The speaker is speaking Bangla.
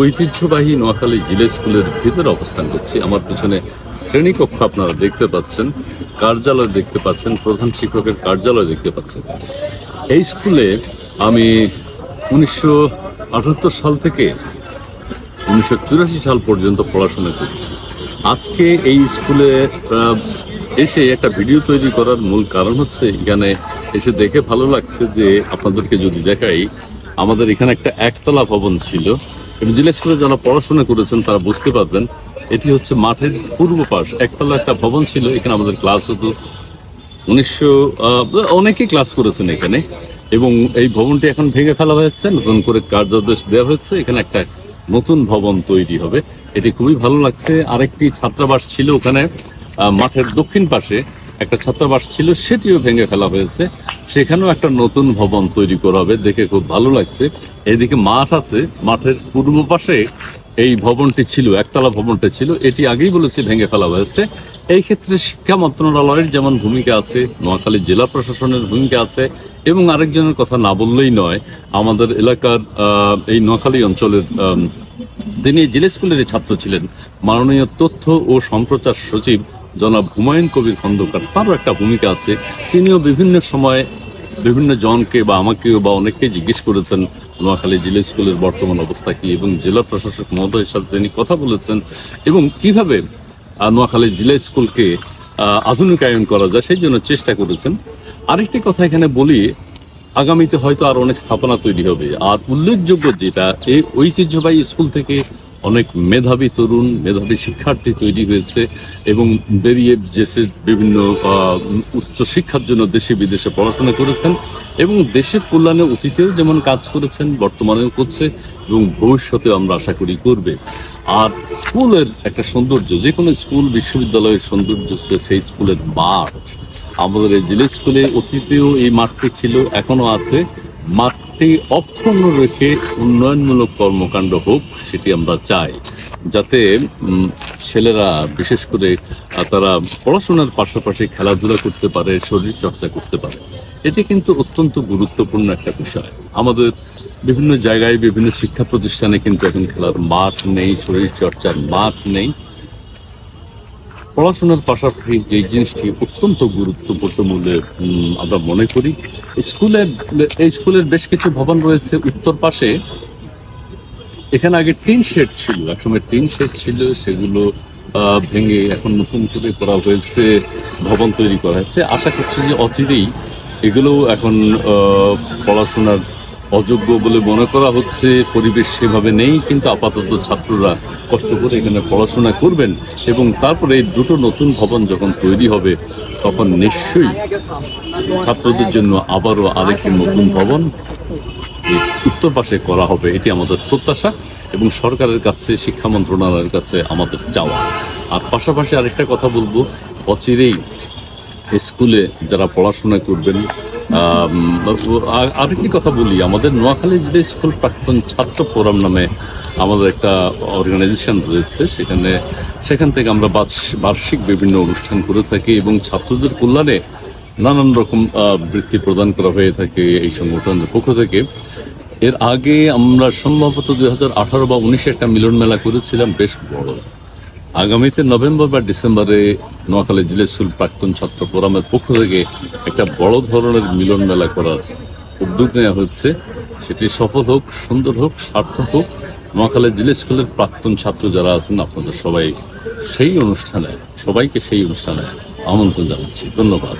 ঐতিহ্যবাহী নোয়াখালী জিলা স্কুলের ভিতরে অবস্থান করছি আমার পিছনে শ্রেণীকক্ষ আপনারা দেখতে পাচ্ছেন, কার্যালয় দেখতে পাচ্ছেন, প্রধান শিক্ষকের কার্যালয় দেখতে পাচ্ছেন। এই স্কুলে আমি উনিশশো আটাত্তর সাল থেকে উনিশশো চুরাশি সাল পর্যন্ত পড়াশোনা করেছি। আজকে এই স্কুলে এসে একটা ভিডিও তৈরি করার মূল কারণ হচ্ছে, এখানে এসে দেখে ভালো লাগছে যে আপনাদেরকে যদি দেখাই, আমাদের এখানে একটা একতলা ভবন ছিল। জিলা স্কুলে যারা পড়াশোনা করেছেন, তারা বুঝতে পারবেন, এটি হচ্ছে মাঠের পূর্ব পাশ। একতলা একটা ভবন ছিল, এখানে আমাদের ক্লাস হতো। উনিশশো অনেকেই ক্লাস করেছেন এখানে। এবং এই ভবনটি এখন ভেঙে ফেলা হয়েছে, নতুন করে কার্যাদেশ দেওয়া হয়েছে। এখানে একটা নতুন ভবন তৈরি হবে। এটি খুবই ভালো লাগছে। আরেকটি ছাত্রাবাস ছিল ওখানে মাঠের দক্ষিণ পাশে। একটা ছাত্রাবাস ছিল, সেটিও ভেঙে ফেলা হয়েছে। সেখানেও একটা নতুন ভবন তৈরি করা হবে, দেখে খুব ভালো লাগছে। এদিকে মাঠ আছে, মাঠের পূর্ব পাশে এই ভবনটি ছিল, একতলা ভবনটা ছিল। এটি আগেই বলেছি ভেঙে ফেলা হয়েছে। এই ক্ষেত্রে শিক্ষা মন্ত্রণালয়ের যেমন ভূমিকা আছে, নোয়াখালী জেলা প্রশাসনের ভূমিকা আছে, এবং আরেকজনের কথা না বললেই নয়, আমাদের এলাকার এই নোয়াখালী অঞ্চলের তিনি জেলা স্কুলের ছাত্র ছিলেন। মাননীয় তথ্য ও সম্প্রচার সচিব জনাব হুমায়ুন কবির খন্দকার। তারও একটা ভূমিকা আছে। তিনিও বিভিন্ন সময় বিভিন্ন জনকে বা আমাকেও বা অনেককে জিজ্ঞেস করেছেন, নোয়াখালী জেলা স্কুলের বর্তমান অবস্থা কি এবং জেলা প্রশাসক মহোদয়ের সাথে তিনি কথা বলেছেন এবং কীভাবে নোয়াখালী জেলা স্কুলকে আধুনিকায়ন করা যায় সেই জন্য চেষ্টা করেছেন। আরেকটি কথা এখানে বলি আগামীতে হয়তো আর অনেক স্থাপনা তৈরি হবে। আর উল্লেখযোগ্য যেটা, এই ঐতিহ্যবাহী স্কুল থেকে অনেক মেধাবী তরুণ, মেধাবী শিক্ষার্থী তৈরি হয়েছে এবং বেরিয়ে দেশের বিভিন্ন উচ্চ শিক্ষার জন্য দেশে বিদেশে পড়াশোনা করেছেন এবং দেশের কল্যাণে অতীতেও যেমন কাজ করেছেন, বর্তমানেও করছে এবং ভবিষ্যতেও আমরা আশা করি করবে। আর স্কুলের একটা সৌন্দর্য যে কোনো স্কুল, বিশ্ববিদ্যালয়ের সৌন্দর্য সেই স্কুলের মাঠ। আমাদের এই জেলা স্কুলে অতীতেও এই মাঠটি ছিল এখনও আছে। মাঠটি অক্ষুণ্ণ রেখে উন্নয়নমূলক কর্মকাণ্ড হোক, সেটি আমরা চাই। যাতে ছেলেরা, বিশেষ করে তারা পড়াশোনার পাশাপাশি খেলাধুলা করতে পারে, শরীর চর্চা করতে পারে। এটি কিন্তু অত্যন্ত গুরুত্বপূর্ণ একটা বিষয়। আমাদের বিভিন্ন জায়গায়, বিভিন্ন শিক্ষা প্রতিষ্ঠানে কিন্তু এখন খেলার মাঠ নেই, শরীর চর্চার মাঠ নেই। পড়াশোনার পাশাপাশি যে জিনিসটি অত্যন্ত গুরুত্বপূর্ণ বলে আমরা মনে করি স্কুলের এই স্কুলের বেশ কিছু ভবন রয়েছে উত্তর পাশে। এখানে আগে টিন শেড ছিল, একসময় টিন শেড ছিল, সেগুলো ভেঙে এখন নতুন করে করা হয়েছে, ভবন তৈরি করা হয়েছে। আশা করছি যে অচিরেই এগুলো এখন পড়াশোনার অযোগ্য বলে মনে করা হচ্ছে, পরিবেশ সেভাবে নেই, কিন্তু আপাতত ছাত্ররা কষ্ট করে এখানে পড়াশোনা করবেন এবং তারপরে এই দুটো নতুন ভবন যখন তৈরি হবে, তখন নিশ্চয়ই ছাত্রদের জন্য আবারও আরেকটি নতুন ভবন উত্তর পাশে করা হবে। এটি আমাদের প্রত্যাশা এবং সরকারের কাছে, শিক্ষা মন্ত্রণালয়ের কাছে আমাদের চাওয়া। আর পাশাপাশি আরেকটা কথা বলব, অচিরেই স্কুলে যারা পড়াশোনা করবেন আর- আরেকটি কথা বলি। আমাদের নোয়াখালী জেলা স্কুল প্রাক্তন ছাত্র ফোরাম নামে আমাদের একটা অর্গানাইজেশন রয়েছে, সেখানে, সেখান থেকে আমরা বার্ষ- বার্ষিক বিভিন্ন অনুষ্ঠান করে থাকি এবং ছাত্রদের কল্যাণে নানান রকম বৃত্তি প্রদান করা হয়ে থাকে এই সংগঠনের পক্ষ থেকে। এর আগে আমরা সম্ভবত দুই হাজার আঠারো বা উনিশে একটা মিলন মেলা করেছিলাম, বেশ বড়। আগামীতে নভেম্বর বা ডিসেম্বরে নোয়াখালী জেলা স্কুল প্রাক্তন ছাত্র ফোরামের পক্ষ থেকে একটা বড় ধরনের মিলন মেলা করার উদ্যোগ নেওয়া হচ্ছে। সেটি সফল হোক, সুন্দর হোক, সার্থক হোক, নোয়াখালী জেলা স্কুলের প্রাক্তন ছাত্র যারা আছেন, আপনাদের সবাই সেই অনুষ্ঠানে, সবাইকে সেই অনুষ্ঠানে আমন্ত্রণ জানাচ্ছি। ধন্যবাদ।